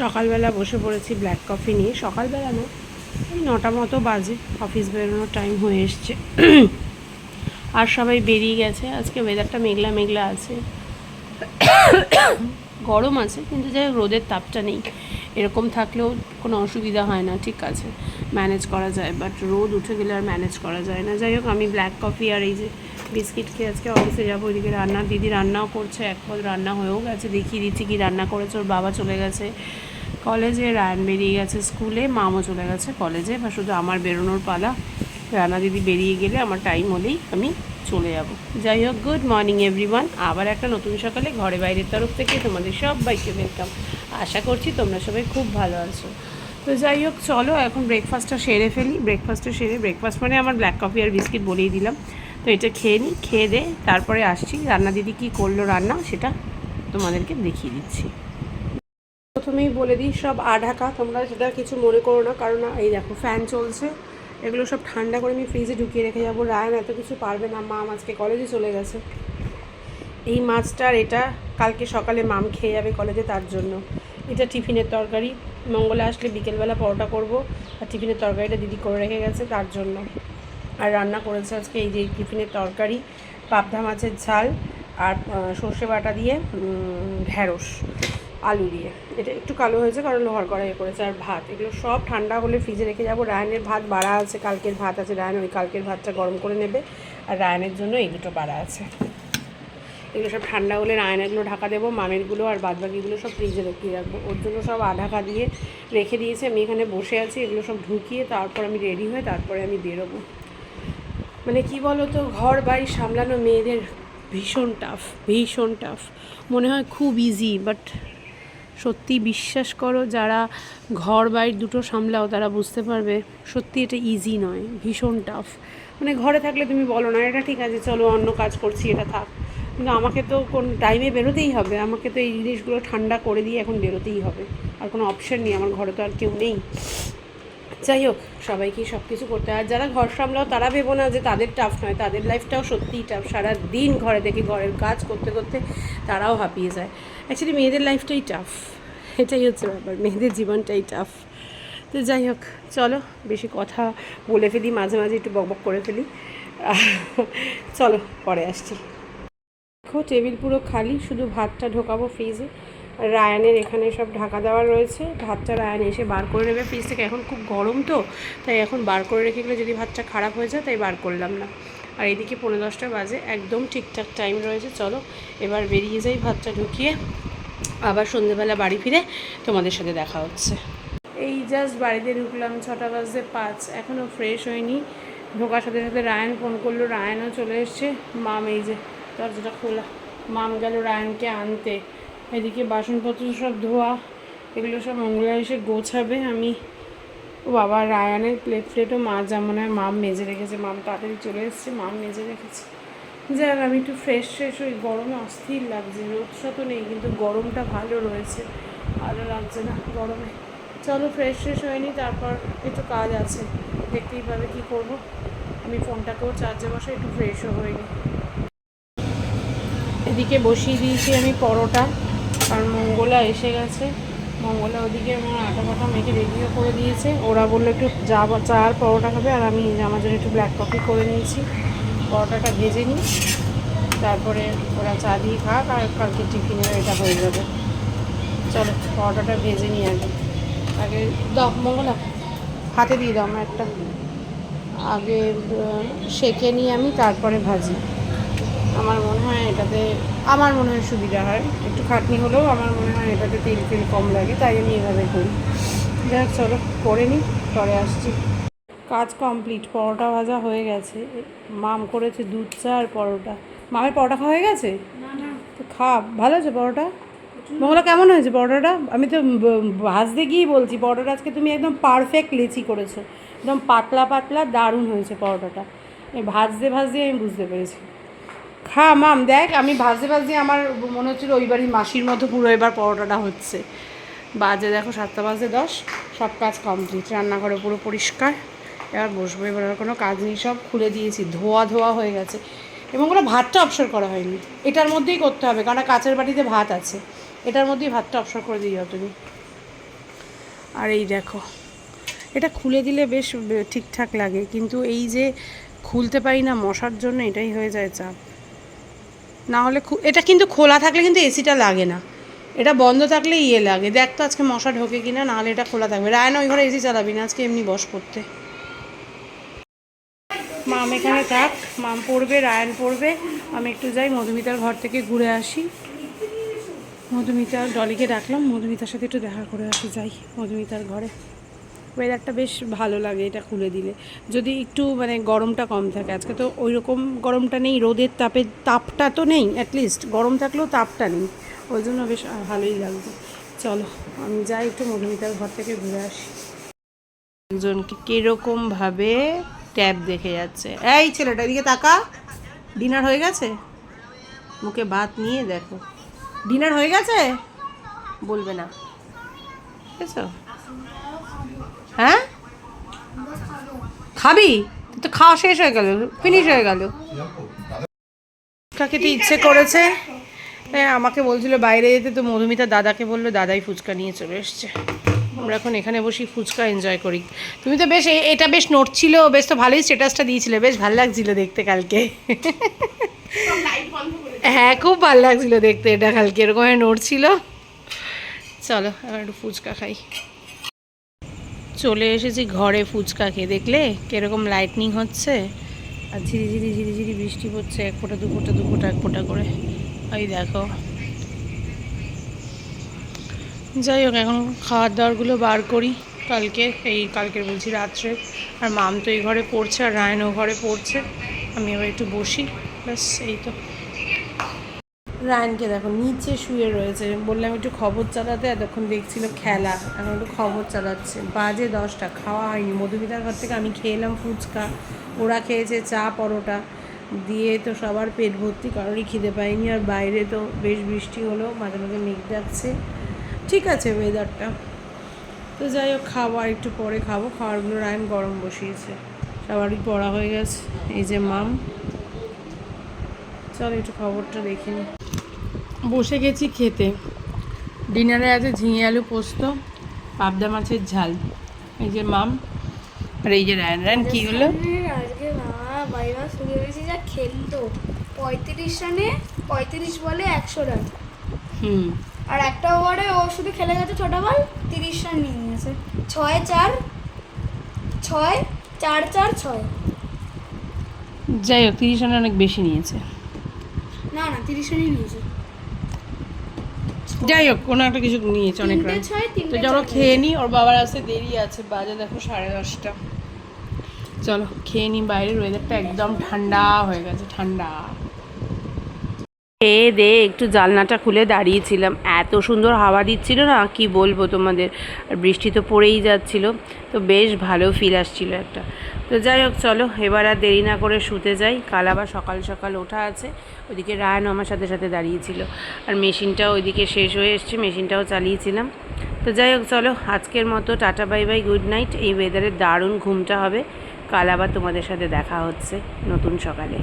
সকালবেলা বসে পড়েছি ব্ল্যাক কফি নিয়ে। সকালবেলা না ওই নটা মতো বাজে অফিস বেরোনোর টাইম হয়ে এসছে। আর সবাই বেরিয়ে গেছে। আজকে ওয়েদারটা মেঘলা মেঘলা আছে। গরম আছে, কিন্তু যাই রোদের তাপটা নেই। এরকম থাকলেও কোনো অসুবিধা হয় না, ঠিক আছে। ম্যানেজ করা যায় বাট রোদ উঠে গেলে আর ম্যানেজ করা যায় না। যাই হোক, আমি ব্ল্যাক কফি আর এই যে বিস্কিট খেয়ে আজকে অফিসে যাব। ওইদিকে রান্না, দিদি রান্নাও করছে, এক রান্না হয়েও গেছে। দেখিয়ে দিচ্ছি কি রান্না করেছে। ওর বাবা চলে গেছে। কলেজে রায়ন বেরিয়ে গেছে স্কুলে, মামও চলে গেছে কলেজে, বা শুধু আমার বেরোনোর পালা। রান্না দিদি বেরিয়ে গেলে আমার টাইম হলেই আমি চলে যাব। যাই হোক গুড মর্নিং এভরিওয়ান আবার একটা নতুন সকালে ঘরে বাইরের তরফ থেকে তোমাদের সবাইকে ওয়েলকাম আশা করছি তোমরা সবাই খুব ভালো আছো। তো যাই হোক, চলো এখন ব্রেকফাস্টটা সেরে ফেলি। ব্রেকফাস্টটা সেরে ব্রেকফাস্ট মানে আমার ব্ল্যাক কফি আর বিস্কিট বলেই দিলাম। তো এটা খেয়ে নিই খেয়ে দে, তারপরে আসছি। রান্না দিদি কী করল রান্না, সেটা তোমাদেরকে দেখিয়ে দিচ্ছি। প্রথমেই বলে দিই, সব আ ঢাকা তোমরা সেটা কিছু মনে করো না, কারণ এই দেখো ফ্যান চলছে। এগুলো সব ঠান্ডা করে আমি ফ্রিজে ঢুকিয়ে রেখে যাব। রায়ন এত কিছু পারবে না, মা আজকে কলেজে চলে গেছে। এই মাছটার এটা, কালকে সকালে মাম খেয়ে যাবে কলেজে তার জন্য। এটা টিফিনের তরকারি। মঙ্গলে আসলে বিকেলবেলা পরোটা করব, আর টিফিনের তরকারিটা দিদি করে রেখে গেছে তার জন্য। আর রান্না করেছে আজকে এই যে টিফিনের তরকারি, পাবদা মাছের ঝাল আর সর্ষে বাটা দিয়ে ঢ্যাঁড়স আলু দিয়ে। এটা একটু কালো হয়েছে কারণ লোহার কড়াই করেছে আর ভাত। এগুলো সব ঠান্ডা হলে ফ্রিজে রেখে যাব। রায়নের ভাত বাড়া আছে, কালকের ভাত আছে। রায়ন ওই কালকের ভাতটা গরম করে নেবে। আর রায়নের জন্য এই দুটো বাড়া আছে। এগুলো সব ঠান্ডা হলে রায়নাগুলো ঢাকা দেবো, মামেরগুলো আর বাদবাকিগুলো সব ফ্রিজে রেখে রাখব। ওর জন্য সব আঢাকা দিয়ে রেখে দিয়েছে। আমি এখানে বসে আছি, এগুলো সব ঢুকিয়ে তারপর আমি রেডি হয়ে তারপরে আমি বেরোবো। মানে কি বলো তো ঘর বাড়ি সামলানো মেয়েদের ভীষণ টাফ ভীষণ টাফ মনে হয় খুব ইজি বাট সত্যি বিশ্বাস করো, যারা ঘর বাড়ির দুটো সামলাও, তারা বুঝতে পারবে সত্যি এটা ইজি নয়, ভীষণ টাফ মানে ঘরে থাকলে তুমি বলো না, এটা ঠিক আছে, চলো অন্য কাজ করছি, এটা থাক। কিন্তু আমাকে তো কোন টাইমে বেরোতেই হবে, আমাকে তো এই জিনিসগুলো ঠান্ডা করে দিয়ে এখন বেরোতেই হবে। আর কোনো অপশন নেই, আমার ঘরে তো আর কেউ নেই। যাই হোক, সবাইকেই সব কিছু করতে হয়। আর যারা ঘর সামলাও, তারা ভেবো না যে তাদের টাফ নয়, তাদের লাইফটাও সত্যিই টাফ সারা দিন ঘরে থেকে ঘরের কাজ করতে করতে তারাও হাঁপিয়ে যায়। অ্যাকচুয়ালি মেয়েদের লাইফটাই টাফ এটাই হচ্ছে ব্যাপার, মেয়েদের জীবনটাই টাফ তো যাই হোক, চলো, বেশি কথা বলে ফেলি, মাঝে মাঝে একটু বকবক করে ফেলি। চলো, পরে আসছি। দেখো টেবিল পুরো খালি, শুধু ভাতটা ঢোকাবো ফ্রিজে আর রায়ানের এখানে সব ঢাকা দেওয়া রয়েছে। ভাতটা রায়ান এসে বার করে নেবে। ফ্রিজ থেকে এখন খুব গরম তো, তাই এখন বার করে রেখে গেলে যদি ভাতটা খারাপ হয়ে যায়, তাই বার করলাম না। আর এদিকে পনেরো দশটা বাজে, একদম ঠিকঠাক টাইম রয়েছে। চলো, এবার বেরিয়ে যাই ভাতটা ঢুকিয়ে। আবার সন্ধেবেলা বাড়ি ফিরে তোমাদের সাথে দেখা হচ্ছে। এই জাস্ট বাড়িতে ঢুকলাম ছটা বাজে পাঁচ এখনও ফ্রেশ হয়নি। ঢোকার সাথে সাথে রায়ান ফোন করল। রায়ানও চলে এসছে। মাম এই যে দরজাটা খোলা। মাম গেল রায়ানকে আনতে। এদিকে বাসনপত্র সব ধোয়া, এগুলো সব মঙ্গলা এসে গোছাবে আমি। ও বাবা, রায়ানের প্লেট ফ্লেটও মা যা মনে হয় মাম মেজে রেখেছে। মাম তাড়াতাড়ি চলে এসছে, মাম মেজে রেখেছে। যাক আমি একটু ফ্রেশ ফ্রেশ ওই গরমে অস্থির লাগছে রোদটা তো নেই, কিন্তু গরমটা ভালো রয়েছে। ভালো লাগছে না গরমে। চলো ফ্রেশ ফ্রেশ হয়নি তারপর একটু কাজ আছে। দেখতেই পাবে কী করব। আমি ফোনটাকেও চার্জে বসে একটু ফ্রেশও হয়নি এদিকে বসিয়ে দিয়েছি আমি পরোটা আর মঙ্গলা এসে গেছে। মঙ্গলা ওদিকে আমার আটা ফাটা মেখে রেডিও করে দিয়েছে। ওরা বলল একটু চা চা আর পরোটা খাবে, আর আমি আমার জন্য একটু ব্ল্যাক কফি করে নিয়েছি। পরোটাটা ভেজে নিই, তারপরে ওরা চা দিয়ে খাক, আর কালকে টিফিনের এটা হয়ে যাবে। চলো, পরোটাটা ভেজে নিই আগে। আগে দাও, মঙ্গলা, হাতে দিয়ে দাও একটা আগে সেঁকে নিই আমি, তারপরে ভাজি। আমার মনে হয় এটাতে আমার মনে হয় সুবিধা হয়। একটু খাটনি হলেও আমার মনে হয় এটাতে তেল তেল কম লাগে তাই আমি এভাবে করি। যাই হোক চলো করে নিই পরে আসছি। কাজ কমপ্লিট পরোটা ভাজা হয়ে গেছে। মাম করেছে দুধ চা আর পরোটা। মামের পরোটা খাওয়া হয়ে গেছে? তো খা ভালো আছে পরোটা? মঙ্গলা কেমন হয়েছে পরোটাটা? আমি তো ভাজতে গিয়েই বলছি পরোটাটা আজকে তুমি একদম পারফেক্ট লেচি করেছ। একদম পাতলা পাতলা দারুণ হয়েছে পরোটাটা। ভাজতে ভাজতে আমি বুঝতে পেরেছি। খা মাম দেখ, আমি ভাজতে ভাজতে আমার মনে হচ্ছিল ওই বাড়ির মাসির মতো পুরো এবার পরোটাটা হচ্ছে। বাজে, দেখো, সাতটা বাজে, দশ। সব কাজ কমপ্লিট রান্নাঘরে পুরো পরিষ্কার। এবার বসবো, এবার আর কোনো কাজ নেই, সব খুলে দিয়েছি, ধোয়া ধোয়া হয়ে গেছে। এবং ওগুলো ভাতটা অবসর করা হয়নি। এটার মধ্যেই করতে হবে, কারণ কাঁচের বাটিতে ভাত আছে। এটার মধ্যেই ভাতটা অবসর করে দিয়ে যাও তুমি। আর এই দেখো, এটা খুলে দিলে বেশ ঠিকঠাক লাগে। কিন্তু এই যে খুলতে পারি না মশার জন্য, এটাই হয়ে যায় চাপ। না হলে এটা কিন্তু খোলা থাকলে কিন্তু এসিটা লাগে না। এটা বন্ধ থাকলে ইয়ে লাগে। দেখ তো আজকে মশা ঢোকে কিনা নাহলে এটা খোলা থাকবে। রায়ন, ওই ঘরে এসি চালাবি না, আজকে এমনি বস করতে মাম এখানে থাক। মাম পড়বে, রায়ন পড়বে। আমি একটু যাই, মধুমিতার ঘর থেকে ঘুরে আসি। মধুমিতা, ডলিকে ডাকলাম। মধুমিতার সাথে একটু দেখা করে আসি, যাই মধুমিতার ঘরে। ওয়েদারটা বেশ ভালো লাগে এটা খুলে দিলে। যদি একটু মানে গরমটা কম থাকে, আজকে তো ওই রকম গরমটা নেই, রোদের তাপের তাপটা তো নেই অ্যাটলিস্ট গরম থাকলেও তাপটা নেই। ওই জন্য বেশ ভালোই লাগছে। চলো, আমি যাই একটু মধুমিতার ঘর থেকে ঘুরে আসি। একজনকে কীরকমভাবে ট্যাব দেখে যাচ্ছে। এই ছেলেটা, এদিকে তাকা। ডিনার হয়ে গেছে? মুখে ভাত নিয়ে দেখো। ডিনার হয়ে গেছে? বলবে না। বুঝেছ? হ্যাঁ? খাবি? তো খাওয়া শেষ হয়ে গেল ফিনিশ হয়ে গেল। ফুচকা খেতে ইচ্ছে করেছে। হ্যাঁ আমাকে বলছিল বাইরে যেতে, তো মধুমিতা দাদাকে বলল, দাদাই ফুচকা নিয়ে চলে এসছে। আমরা এখন এখানে বসি ফুচকা এনজয় করি। তুমি তো বেশ এটা বেশ নড়ছিল বেশ তো ভালোই স্ট্যাটাসটা দিয়েছিলে, বেশ ভালো লাগছিল দেখতে কালকে। হ্যাঁ খুব ভালো লাগছিল দেখতে, এটা কালকে, এরকম নড়ছিল চলো, এবার একটু ফুচকা খাই। চলে এসেছি ঘরে ফুচকা খেয়ে। দেখলে কীরকম লাইটনিং হচ্ছে? আর ঝিরি ঝিরি ঝিরি ঝিরি বৃষ্টি পড়ছে, এক ফোঁটা, দু ফোঁটা দু ফোঁটা, এক ফোঁটা করে। ওই দেখো। যাই হোক, এখন খাওয়ার দাওয়ারগুলো বার করি কালকে। এই কালকের বলছি রাত্রে। আর মাম তো এই ঘরে পড়ছে আর রায়নও ঘরে পড়ছে। আমি এবার একটু বসি। ব্যাস, এই তো। রায়নকে দেখো, নিচে শুয়ে রয়েছে। বললাম, একটু খবর চালাতে? এতক্ষণ দেখছিল খেলা। এখন একটু খবর চালাচ্ছে। বাজে দশটা, খাওয়া হয়নি। মধুমিতার ঘর থেকে আমি খেয়ে এলাম ফুচকা। ওরা খেয়েছে চা, পরোটা। দিয়ে তো সবার পেট ভর্তি, কারোরই খিদে পায়নি। আর বাইরে তো বেশ বৃষ্টি হলো মাঝে মাঝে মেঘ ডাকছে। ঠিক আছে ওয়েদারটা তো যাই হোক খাওয়া একটু পরে খাব। খাবারগুলো রায়ন গরম বসিয়েছে। সবারই পড়া হয়ে গেছে। এই যে মাম। চল একটু খবরটা দেখে নিই বসে গেছি খেতে। ডিনারে আছে ঝিঙে আলু পোস্ত পাবদা মাছের ঝাল। এই যে মাম আর এই যে রায়ন। রায়ন কী হলো? আজকে বাইরা শুরু হয়েছে যা খেলতো। পঁয়ত্রিশ রানে পঁয়ত্রিশ বলে একশো রান। হুম। আর একটা ওভারে ও শুধু খেলে গেছে ছটা বল তিরিশ রান নিয়ে নিয়েছে। ছয় চার ছয় চার চার ছয়। যাই হোক তিরিশ রানে অনেক বেশি নিয়েছে। না না তিরিশ রানই নিয়েছে। যাই হোক কোনো একটা কিছু নিয়েছে অনেক তো চলো খেয়ে নিই ওর বাবার আছে দেরি আছে বাজে দেখো সাড়ে দশটা। চলো খেয়ে নিই বাইরের ওয়েদারটা একদম ঠান্ডা হয়ে গেছে ঠান্ডা। খেয়ে দে, একটু জানলাটা খুলে দাঁড়িয়েছিলাম। এত সুন্দর হাওয়া দিচ্ছিল না, কি বলব তোমাদের? বৃষ্টি তো পড়েই যাচ্ছিল, তো বেশ ভালো ফিল আসছিল একটা। তো যাই হোক, চলো, এবার আর দেরি না করে শুতে যাই। কাল আবার সকাল সকাল ওঠা আছে ওদিকে রায়ন আমার সাথে সাথে দাঁড়িয়েছিল। আর মেশিনটাও ওইদিকে শেষ হয়ে এসছে, মেশিনটাও চালিয়েছিলাম। তো যাই হোক, চলো, আজকের মতো tata, bye bye good night এই ওয়েদারে দারুণ ঘুমটা হবে। কাল আবার তোমাদের সাথে দেখা হচ্ছে নতুন সকালে।